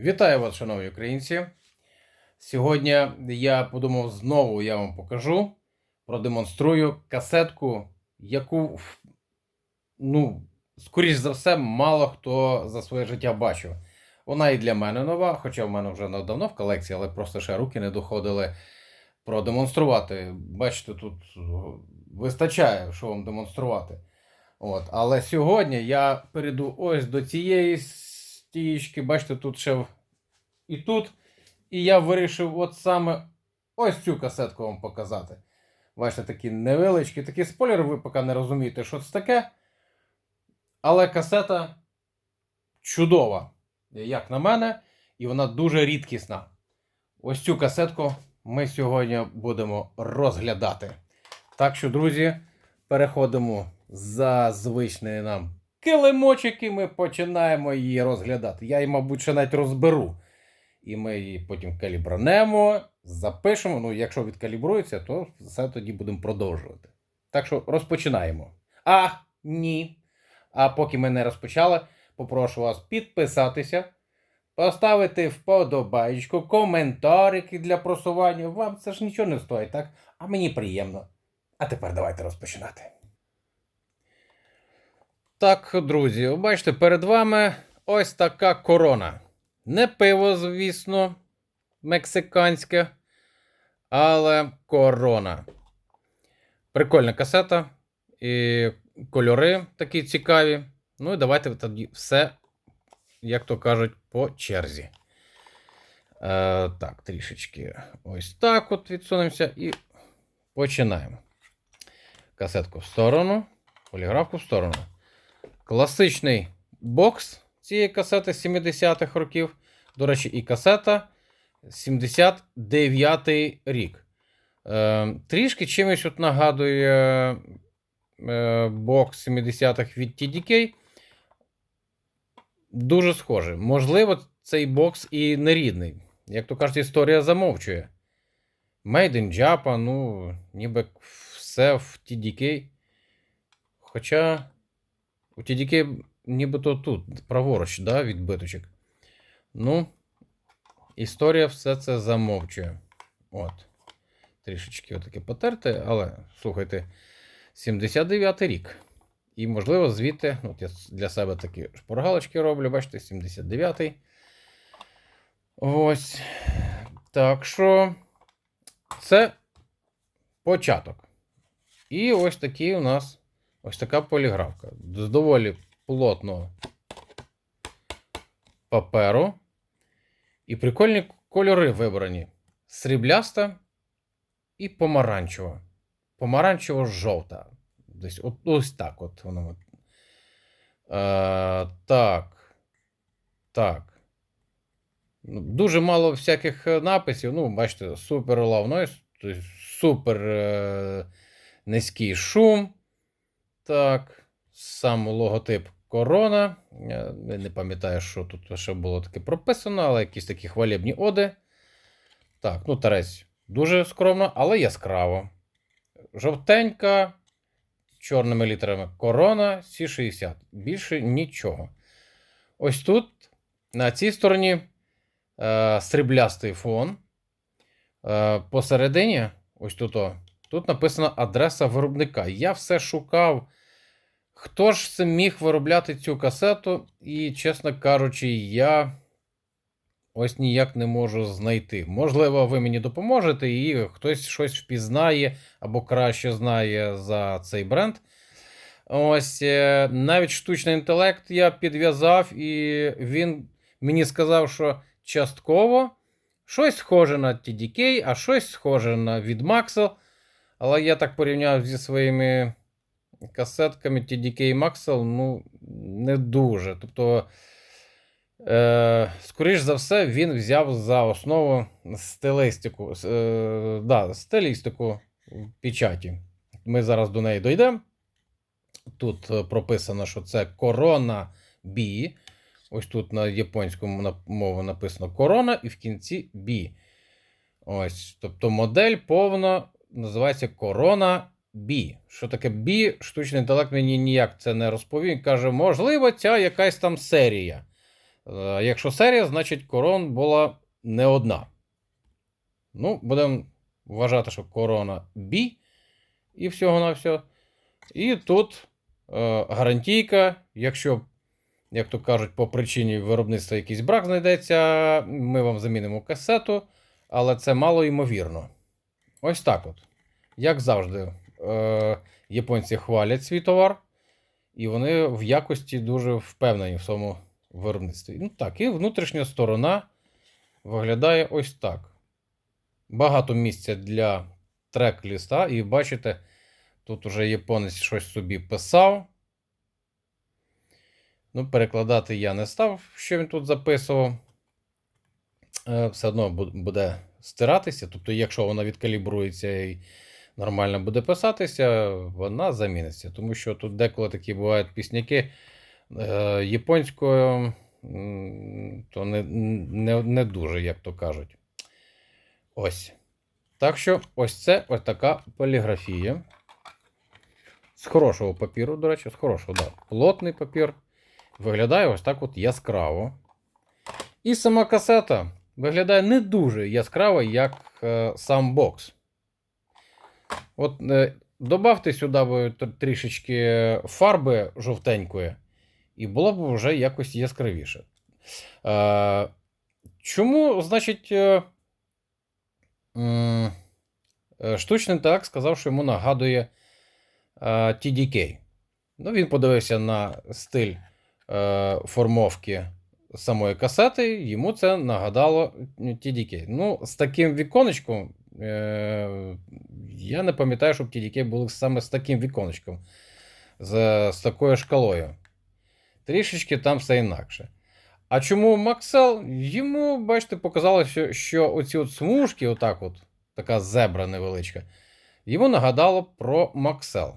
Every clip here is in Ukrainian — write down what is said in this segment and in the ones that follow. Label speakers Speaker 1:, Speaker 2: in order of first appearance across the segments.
Speaker 1: Вітаю вас, шановні українці. Сьогодні я подумав знову я вам покажу, продемонструю касетку, яку, ну, скоріш за все, мало хто за своє життя бачив. Вона і для мене нова, хоча в мене вже давно в колекції, але просто ще руки не доходили продемонструвати. Бачите, тут вистачає, що вам демонструвати. От. Але сьогодні я перейду ось до цієї стієчки. Бачите, тут ще і тут. І я вирішив от саме ось цю касетку вам показати. Бачите, такі невеличкі, такі спойлери, ви поки не розумієте, що це таке. Але касета чудова, як на мене, і вона дуже рідкісна. Ось цю касетку ми сьогодні будемо розглядати. Так що, друзі, переходимо за звичний нам килимочок, і ми починаємо її розглядати. Я її, мабуть, ще навіть розберу. І ми її потім калібранемо, запишемо. Ну, якщо відкалібрується, то все тоді будемо продовжувати. Так що розпочинаємо. А, ні. А поки ми не розпочали, попрошу вас підписатися, поставити вподобайку, коментарики для просування. Вам це ж нічого не стоїть, так? А мені приємно. А тепер давайте розпочинати. Так, друзі, бачите, перед вами ось така корона. Не пиво, звісно, мексиканське, але корона. Прикольна касета. І кольори такі цікаві. Ну і давайте тоді все, як то кажуть, по черзі. Е, так, трішечки ось так от відсунемося і починаємо. Касетку в сторону, поліграфку в сторону. Класичний бокс цієї касети 70-х років. До речі, і касета 79-й рік. Е, трішки чимось от нагадує е, бокс 70-х від TDK. Дуже схожий. Можливо, цей бокс і не рідний. Як то кажуть, історія замовчує. Made in Japan, ну, ніби все в TDK. Хоча у TDK нібито тут, праворуч, да, відбиточок. Ну, історія все це замовчує. От. Трішечки отаке потерте, але слухайте, 79 й рік. І, можливо, звідти, ну, от я для себе такі шпоргалочки роблю, бачите, 79-й. Ось. Так що це початок. І ось такий у нас ось така поліграфка. Доволі плотного паперу. І прикольні кольори вибрані: срібляста і помаранчева. Помаранчево-жовта. Десь от, ось так от воно. Е, так. Так. Ну, Дуже мало всяких е, написів. Ну, бачите, супер тобто супер е, низький шум. Так. Сам логотип корона. Я не пам'ятаю, що тут ще було таке прописано, але якісь такі хвалебні оди. Так, ну, тарець дуже скромно, але яскраво. Жовтенька, чорними літерами корона C60. Більше нічого. Ось тут, на цій стороні, е, сріблястий фон. Е, посередині, ось тут, о, тут написана адреса виробника. Я все шукав. Хто ж це міг виробляти цю касету? І, чесно кажучи, я ось ніяк не можу знайти. Можливо, ви мені допоможете, і хтось щось впізнає або краще знає за цей бренд. Ось е, навіть штучний інтелект я підв'язав, і він мені сказав, що частково щось схоже на TDK, а щось схоже на Vidmaxel. Але я так порівняв зі своїми касетками TDK Maxell, ну, не дуже. Тобто, е, скоріш за все, він взяв за основу стилістику, е, да, стилістику печаті. Ми зараз до неї дійдемо. Тут е, прописано, що це Corona B. Ось тут на японському мову написано Corona і в кінці B. Ось, тобто модель повна називається Corona B. Що таке B? Штучний інтелект мені ніяк це не розповів. Каже, можливо, ця якась там серія. Е, Якщо серія, значить корон була не одна. Ну, будемо вважати, що корона B і всього на все. І тут е, гарантійка, якщо, як то кажуть, по причині виробництва якийсь брак знайдеться, ми вам замінимо касету, але це мало ймовірно. Ось так от. Як завжди, е, японці хвалять свій товар, і вони в якості дуже впевнені в своєму виробництві. Ну так, і внутрішня сторона виглядає ось так. Багато місця для трек-ліста, і бачите, тут уже японець щось собі писав. Ну, перекладати я не став, що він тут записував. Е, Все одно буде стиратися. Тобто, якщо вона відкалібрується нормально буде писатися, вона заміниться. Тому що тут деколи такі бувають пісняки е, японською, то не, не, не дуже, як то кажуть. Ось. Так що, ось це ось така поліграфія. З хорошого папіру, до речі, з хорошого, да. Плотний папір. Виглядає ось так от яскраво. І сама касета виглядає не дуже яскраво, як е, сам бокс. От е, добавте сюди трішечки фарби жовтенької, і було б вже якось яскравіше. Е, чому, значить, е, е, штучний інтелект сказав, що йому нагадує е, TDK. Ну, він подивився на стиль е, формовки самої касети, йому це нагадало TDK. Ну, з таким віконечком. Е, я не пам'ятаю, щоб TDK були саме з таким віконечком, з, з такою шкалою. Трішечки там все інакше. А чому Максел? Йому, бачите, показалося, що оці от смужки, отак от, така зебра невеличка, йому нагадало про Максел.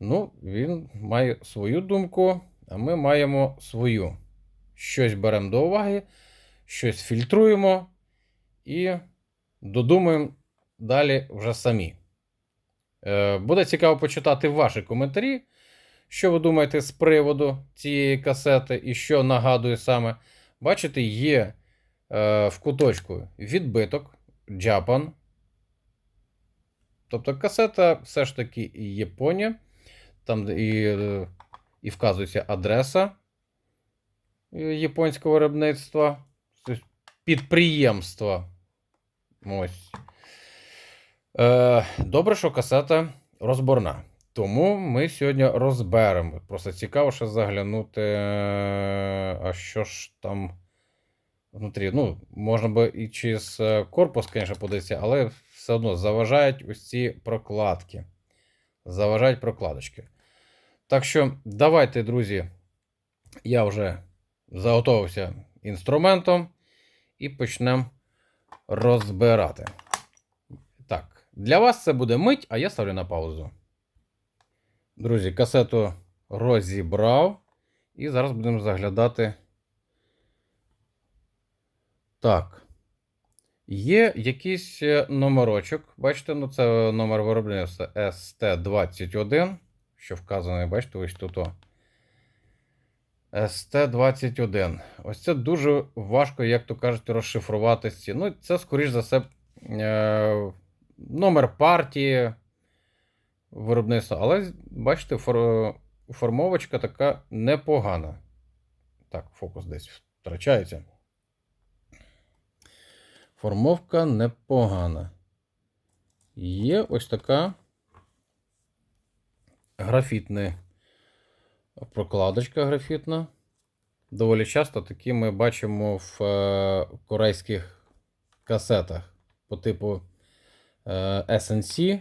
Speaker 1: Ну, він має свою думку, а ми маємо свою. Щось беремо до уваги, щось фільтруємо і додумуємо далі вже самі. Е, буде цікаво почитати ваші коментарі, що ви думаєте з приводу цієї касети і що нагадує саме. Бачите, є е, в куточку відбиток Japan. Тобто касета все ж таки Японія. Там і, е, і вказується адреса японського виробництва, тобто підприємства. Ось. Е, добре, що касета розборна. Тому ми сьогодні розберемо. Просто цікаво ще заглянути. е, А що ж там внутрі? Ну, можна би і через е, корпус, звісно, подивитися, але все одно заважають ось ці прокладки. Заважають прокладочки. Так що, давайте, друзі, я вже заготовився інструментом і почнемо розбирати. Для вас це буде мить, а я ставлю на паузу. Друзі, касету розібрав. І зараз будемо заглядати. Так. Є якийсь е, номерочок. Бачите, ну це номер виробництва ST21, що вказаний, бачите, ось тут. о. ST21. Ось це дуже важко, як то кажуть, розшифрувати ці. Ну, це, скоріш за все, е, номер партії виробництва. Але, бачите, фор- формовочка така непогана. Так, фокус десь втрачається. Формовка непогана. Є ось така графітна прокладочка графітна. Доволі часто такі ми бачимо в е, корейських касетах по типу SNC.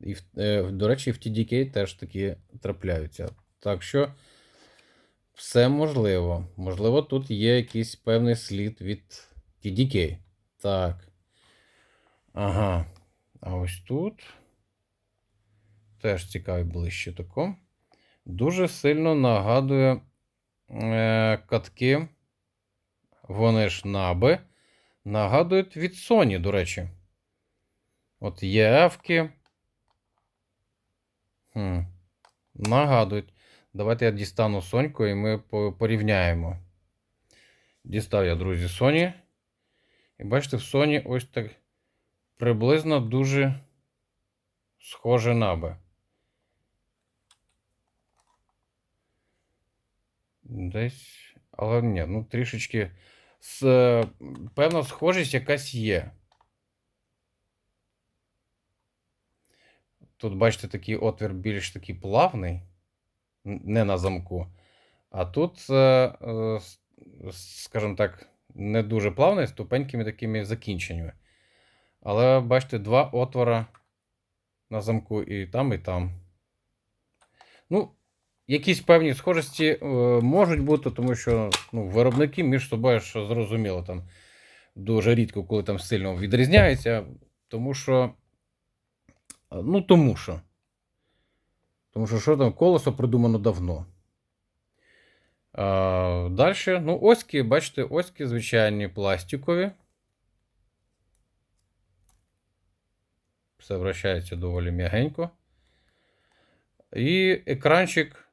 Speaker 1: І, е, до речі, в TDK теж такі трапляються. Так що все можливо. Можливо, тут є якийсь певний слід від TDK. Так. Ага. А ось тут. Теж цікавий ближче тако. Дуже сильно нагадує е, катки. Вони ж наби. Нагадують від Sony, до речі. От є ефки. Хм. Нагадують. Давайте я дістану Соньку і ми порівняємо. Дістав я, друзі, Sony. І бачите, в Sony ось так приблизно дуже схоже наби. Десь. Але ні, ну трішечки. Е, певна схожість якась є. Тут, бачите, такий отвір більш такий плавний, не на замку. А тут, е, е, скажімо так, не дуже плавний, з такими закінченнями. Але бачите, два отвора на замку і там, і там. Ну, якісь певні схожості е, можуть бути, тому що ну, виробники між собою що зрозуміло там дуже рідко, коли там сильно відрізняються. Тому що. е, Ну, тому що. Тому що що там колесо придумано давно. А, Далі, ну, оськи, бачите, оськи звичайні пластикові. Все вращається доволі м'ягенько. І екранчик.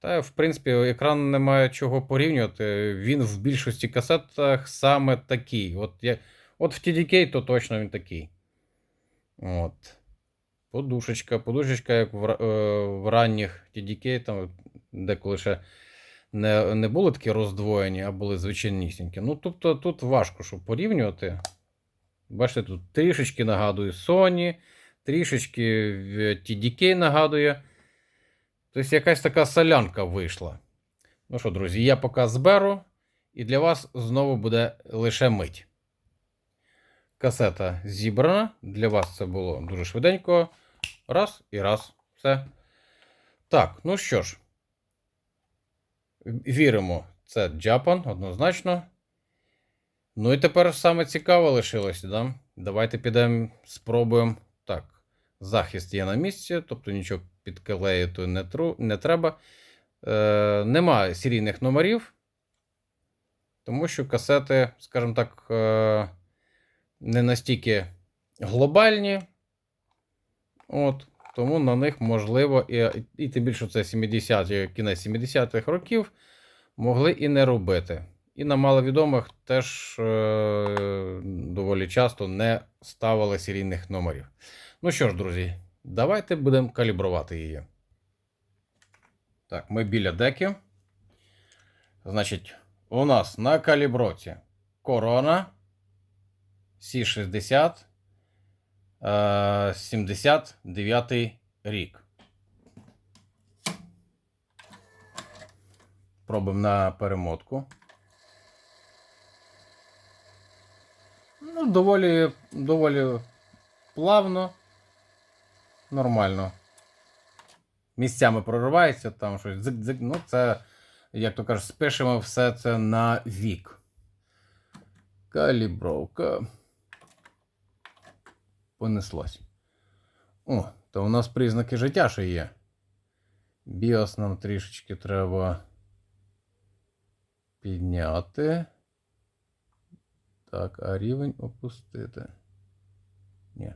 Speaker 1: Та, в принципі, екран немає чого порівнювати. Він в більшості касетах саме такий. От, я, от в TDK, то точно він такий. От. Подушечка. Подушечка, як в, е, в ранніх TDK, там деколи ще не, не були такі роздвоєні, а були звичайнісінькі. Ну, тобто тут важко щоб порівнювати. Бачите, тут трішечки нагадує Sony, трішечки TDK нагадує. Тобто якась така солянка вийшла. Ну що, друзі, я поки зберу, і для вас знову буде лише мить. Касета зібрана. Для вас це було дуже швиденько. Раз і раз. Все. Так, ну що ж. Віримо, це Japan, однозначно. Ну і тепер саме цікаве лишилося, да? Давайте підемо, спробуємо. Так, захист є на місці, тобто нічого підклеїти не, тру, не треба. Е, немає серійних номерів, тому що касети, скажімо так, е, не настільки глобальні. От, тому на них можливо, і, і тим більше це 70-ті, кінець 70-х років, могли і не робити. І на маловідомих теж е, доволі часто не ставили серійних номерів. Ну що ж, друзі, давайте будемо калібрувати її. Так, ми біля деки. Значить, у нас на каліброці корона C60 е, 79 рік. Пробуємо на перемотку. Ну, доволі, доволі плавно, нормально. Місцями проривається, там щось дзик-дзик. Ну, це, як то кажуть, спишемо все це на вік. Калібровка. Понеслось. О, то у нас признаки життя ще є. Біос нам трішечки треба підняти. Так, а рівень опустити. Ні.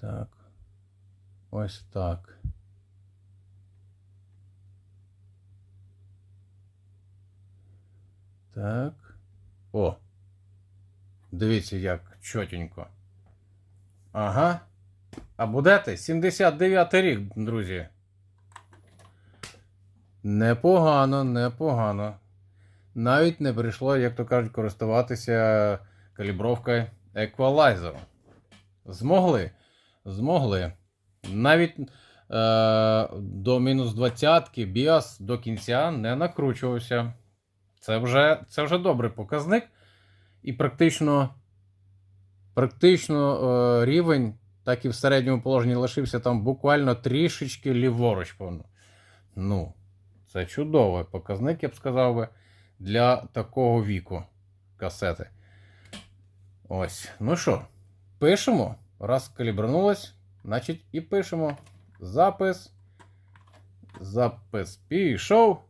Speaker 1: Так. Ось так. Так. О. Дивіться, як чотенько. Ага. А будете? 79 рік, друзі. Непогано, непогано. Навіть не прийшло, як то кажуть, користуватися калібровкою еквалайзеру. Змогли. Змогли. Навіть е, до мінус 20 біас до кінця не накручувався. Це вже, це вже добрий показник. І практично, практично е, рівень, так і в середньому положенні лишився там буквально трішечки ліворуч. Ну, це чудовий показник, я б сказав би, для такого віку касети. Ось. Ну що, пишемо. Раз калібранулось, значить і пишемо. Запис. Запис пішов.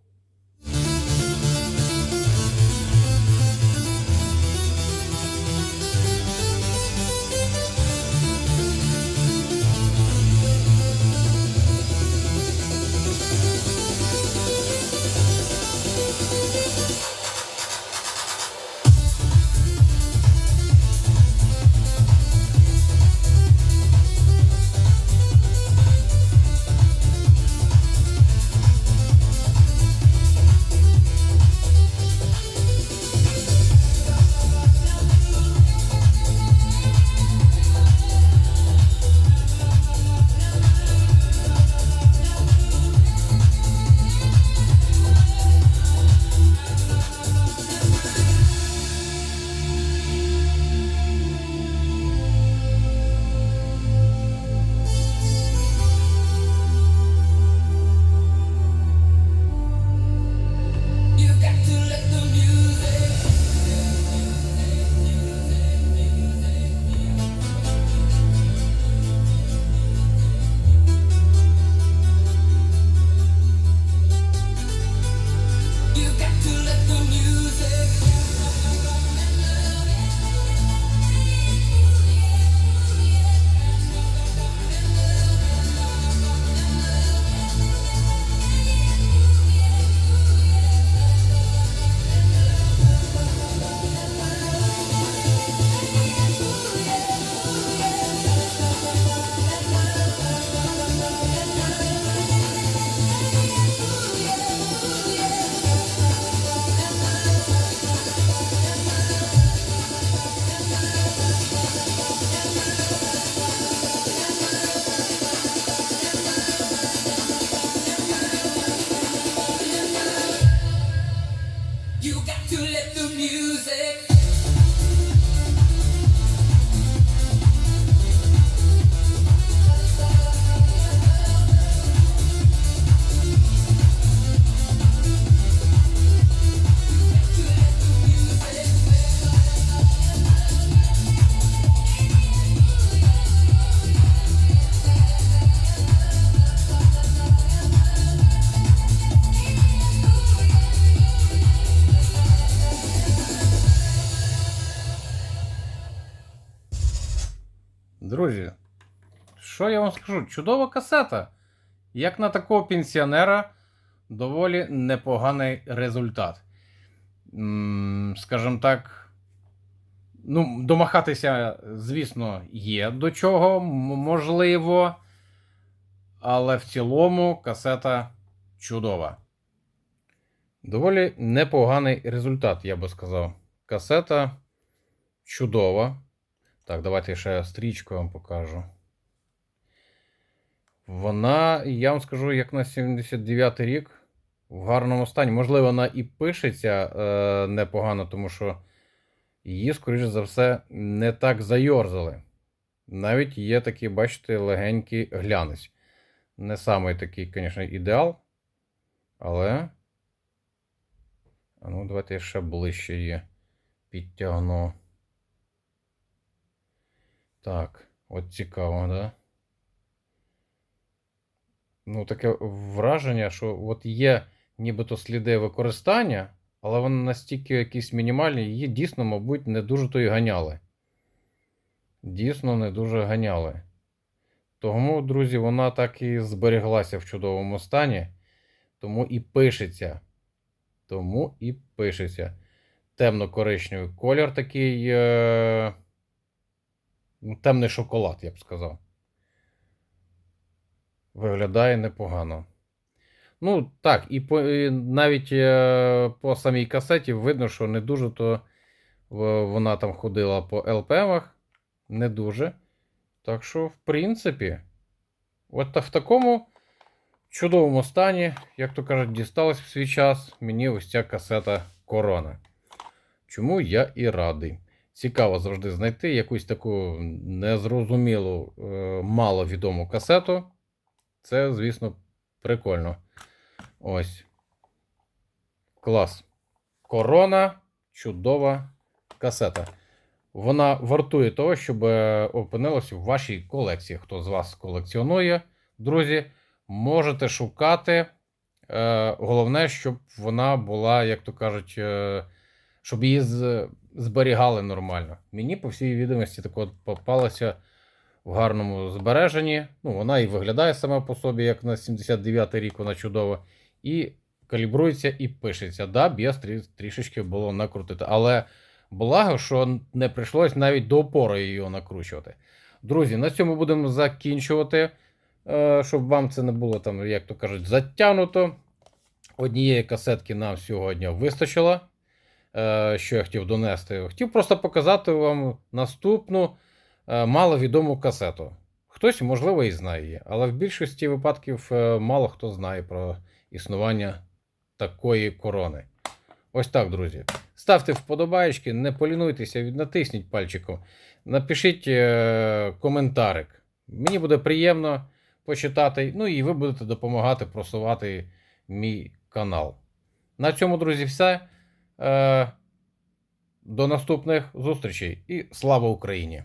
Speaker 1: Що я вам скажу? Чудова касета. Як на такого пенсіонера, доволі непоганий результат. Скажімо так, ну, домахатися, звісно, є до чого, можливо. Але в цілому касета чудова. Доволі непоганий результат, я би сказав. Касета чудова. Так, давайте ще стрічку вам покажу. Вона, я вам скажу, як на 79 й рік в гарному стані. Можливо, вона і пишеться е, непогано, тому що її, скоріш за все, не так зайорзали. Навіть є такий, бачите, легенький глянець. Не самий такий, звісно, ідеал. Але. А ну, давайте я ще ближче її підтягну. Так, от цікаво, да? Ну, таке враження, що от є нібито сліди використання, але вони настільки якісь мінімальні, її дійсно, мабуть, не дуже то й ганяли. Дійсно, не дуже ганяли. Тому, друзі, вона так і зберіглася в чудовому стані. Тому і пишеться. Тому і пишеться. Темно-коричневий колір такий. Е... Темний шоколад, я б сказав. Виглядає непогано. Ну, так, і, по, і навіть е, по самій касеті видно, що не дуже то в- вона там ходила по ЛПМах. Не дуже. Так що, в принципі, от в такому чудовому стані, як то кажуть, дісталась в свій час мені ось ця касета Корона. Чому я і радий. Цікаво завжди знайти якусь таку незрозумілу, е, маловідому касету. Це, звісно, прикольно. Ось. Клас. Корона чудова касета. Вона вартує того, щоб е, опинилась в вашій колекції. Хто з вас колекціонує, друзі, можете шукати. Е, Головне, щоб вона була, як то кажуть, е, щоб її зберігали нормально. Мені, по всій відомості, так от попалася в гарному збереженні. Ну, вона і виглядає сама по собі, як на 79-й рік, вона чудова. І калібрується і пишеться. Да, біс трішечки було накрутити. Але благо, що не прийшлось навіть до опори її накручувати. Друзі, на цьому будемо закінчувати. Е, Щоб вам це не було там, як то кажуть, затягнуто. Однієї касетки нам сьогодні вистачило. Е, Що я хотів донести? Хотів просто показати вам наступну маловідому касету. Хтось, можливо, і знає її, але в більшості випадків е, мало хто знає про існування такої корони. Ось так, друзі. Ставте вподобаєчки, не полінуйтеся, натисніть пальчиком, напишіть е, коментарик. Мені буде приємно почитати. Ну і ви будете допомагати просувати мій канал. На цьому, друзі, все. Е, До наступних зустрічей і слава Україні!